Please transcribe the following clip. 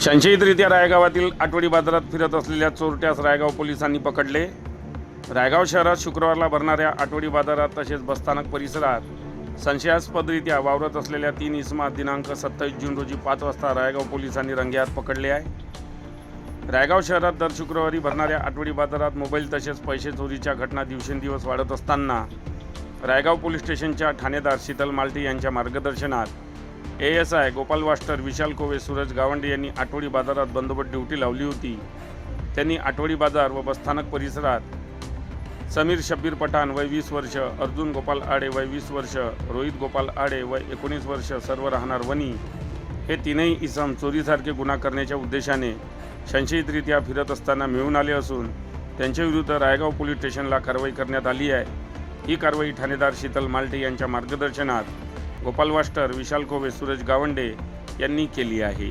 संशयितरित्या रायगावातील आठवडी बाजारात फिरत असलेल्या चोरट्यास रायगाव पोलिसांनी पकडले. रायगाव शहरात शुक्रवारला भरणाऱ्या आठवडी बाजारात तसेच बसस्थानक परिसरात संशयास्पदरित्या वावरत असलेल्या तीन इसमात दिनांक सत्तावीस जून रोजी पाच वाजता रायगाव पोलिसांनी रंगेहात पकडले आहे. रायगाव शहरात दर शुक्रवारी भरणाऱ्या आठवडी बाजारात मोबाईल तसेच पैसे चोरीच्या घटना दिवसेंदिवस वाढत असताना रायगाव पोलीस स्टेशनच्या ठाणेदार शीतल मालटी यांच्या मार्गदर्शनात A S I Gopal Vaster Vishal Kove Suraj Gawande यांनी आठवडी बाजारात बंदोबस्त ड्युटी लावली होती. त्यांनी आठवडी बाजार व बसस्थानक परिसरात समीर शब्बीर पठाण वय वीस वर्ष अर्जुन गोपाल आडे वय वीस वर्ष रोहित गोपाल आडे वय एकोणीस वर्ष सर्व राहणार वनी हे तीनही इसम चोरीसारखे गुन्हा करण्याच्या उद्देशाने संशयितरित्या फिरत असताना मिळून आले असून त्यांच्याविरुद्ध रायगाव पोलीस स्टेशनला कारवाई करण्यात आली आहे. ही कारवाई ठाणेदार शीतल मालटे यांच्या मार्गदर्शनात गोपाल वास्टर विशाल कोवे सूरज गावंडे यांनी केली आहे.